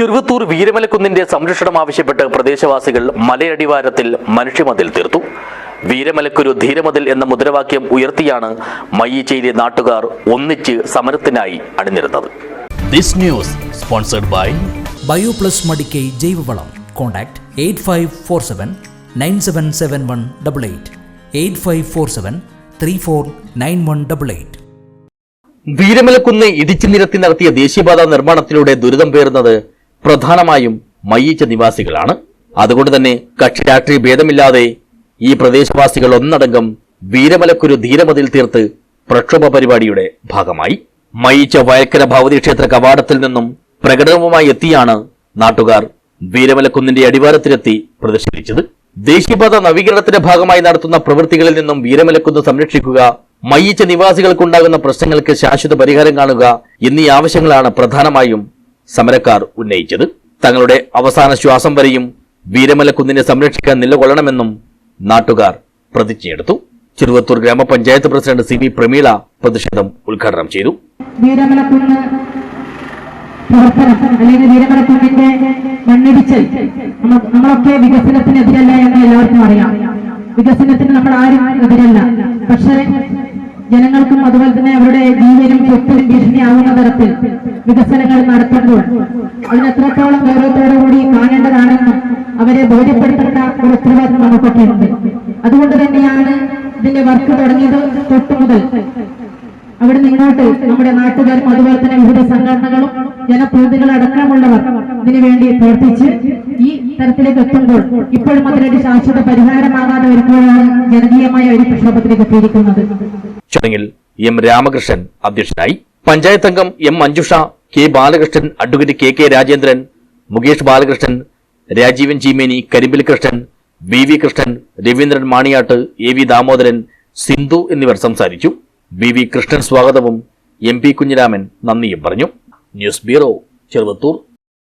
ചെറുവത്തൂർ വീരമലക്കുന്നിന്റെ സംരക്ഷണം ആവശ്യപ്പെട്ട് പ്രദേശവാസികൾ മലയടിവാരത്തിൽ മനുഷ്യമതിൽ തീർത്തു. വീരമലക്കൊരു ധീരമതിൽ എന്ന മുദ്രാവാക്യം ഉയർത്തിയാണ് മയ്യച്ചേരി നാട്ടുകാർ ഒന്നിച്ച് സമരത്തിനായി അണിനിരുന്നത്. This news sponsored by Bioplus Madikkai ജൈവവളം. Contact eight five four seven nine seven seven one double eight. Eight five four seven three four nine one double eight. Veeramalakunnu ഇടിച്ചു നിരത്തി നടത്തിയ ദേശീയപാത നിർമ്മാണത്തിലൂടെ ദുരിതം പേറുന്നത് പ്രധാനമായും മയ്യിച്ച നിവാസികളാണ്. അതുകൊണ്ട് തന്നെ കക്ഷി രാഷ്ട്രീയ ഭേദമില്ലാതെ ഈ പ്രദേശവാസികൾ ഒന്നടങ്കം വീരമലക്കുരു ധീരമതിൽ തീർത്ത് പ്രക്ഷോഭ പരിപാടിയുടെ ഭാഗമായി. മയിച്ച വയക്കര ഭവതി ക്ഷേത്ര കവാടത്തിൽ നിന്നും പ്രകടനവുമായി എത്തിയാണ് നാട്ടുകാർ വീരമലക്കുന്നിന്റെ അടിവാരത്തിലെത്തി പ്രദർശിപ്പിച്ചത്. ദേശീയപാത നവീകരണത്തിന്റെ ഭാഗമായി നടത്തുന്ന പ്രവൃത്തികളിൽ നിന്നും വീരമലക്കുന്ന് സംരക്ഷിക്കുക മയ്യിച്ച നിവാസികൾക്കുണ്ടാകുന്ന പ്രശ്നങ്ങൾക്ക് ശാശ്വത പരിഹാരം കാണുക എന്നീ ആവശ്യങ്ങളാണ് പ്രധാനമായും സമരക്കാർ ഉന്നയിച്ചത്. തങ്ങളുടെ അവസാന ശ്വാസം വരെയും വീരമലക്കുന്നിനെ സംരക്ഷിക്കാൻ നിലകൊള്ളണമെന്നും നാട്ടുകാർ പ്രതിജ്ഞയെടുത്തു. ചെറുവത്തൂർ ഗ്രാമപഞ്ചായത്ത് പ്രസിഡന്റ് സി വി പ്രമീള പ്രതിഷേധം ഉദ്ഘാടനം ചെയ്തു. വീരമലക്കുന്ന് പ്രവർത്തനം അല്ലെങ്കിൽ നമ്മളൊക്കെ എന്ന് എല്ലാവർക്കും അറിയാം. വികസനത്തിന് നമ്മൾ ആരും എതിരല്ല. പക്ഷേ ജനങ്ങൾക്കും അതുപോലെ തന്നെ അവരുടെ ജീവനും സ്വത്തിനും ഭീഷണിയാവുന്ന തരത്തിൽ വികസനങ്ങൾ നടത്തുമ്പോൾ അതിനെത്രത്തോളം ഗൗരവത്തോടു കൂടി കാണേണ്ടതാണെന്നും അവരെ ബോധ്യപ്പെടുത്തേണ്ട ഒരു ഉത്തരവാദിത്വം നമുക്കൊക്കെ അതുകൊണ്ട് തന്നെയാണ് ഇതിന്റെ വർക്ക് തുടങ്ങിയത് തൊട്ടു മുതൽ. അവിടെ നിങ്ങോട്ട് നമ്മുടെ നാട്ടുകാരും അതുപോലെ തന്നെ വിവിധ സംഘടനകളും ജനപ്രതിനിധികൾ അടക്കമുള്ളവർ ഇതിനു വേണ്ടി പ്രവർത്തിച്ച് ഈ തരത്തിലേക്ക് എത്തുമ്പോൾ ഇപ്പോഴും അതിനൊരു ശാശ്വത പരിഹാരമാകാതെ വരുമ്പോഴാണ് ജനകീയമായ ഒരു പ്രക്ഷോഭത്തിലേക്ക് എത്തിയിരിക്കുന്നത്. ചടങ്ങിൽ എം രാമകൃഷ്ണൻ അധ്യക്ഷനായി. പഞ്ചായത്ത് അംഗം M Manjusha K Balakrishnan advocate K K Rajendran Mukesh Balakrishnan Rajeevan Cheemeni Karimbil Krishnan B V Krishnan Raveendran Maniyat A V Damodaran Sindhu എന്നിവർ സംസാരിച്ചു. ബി വി കൃഷ്ണൻ സ്വാഗതവും എം പി കുഞ്ഞിരാമൻ നന്ദിയും പറഞ്ഞു. News bureau Cheruvathur.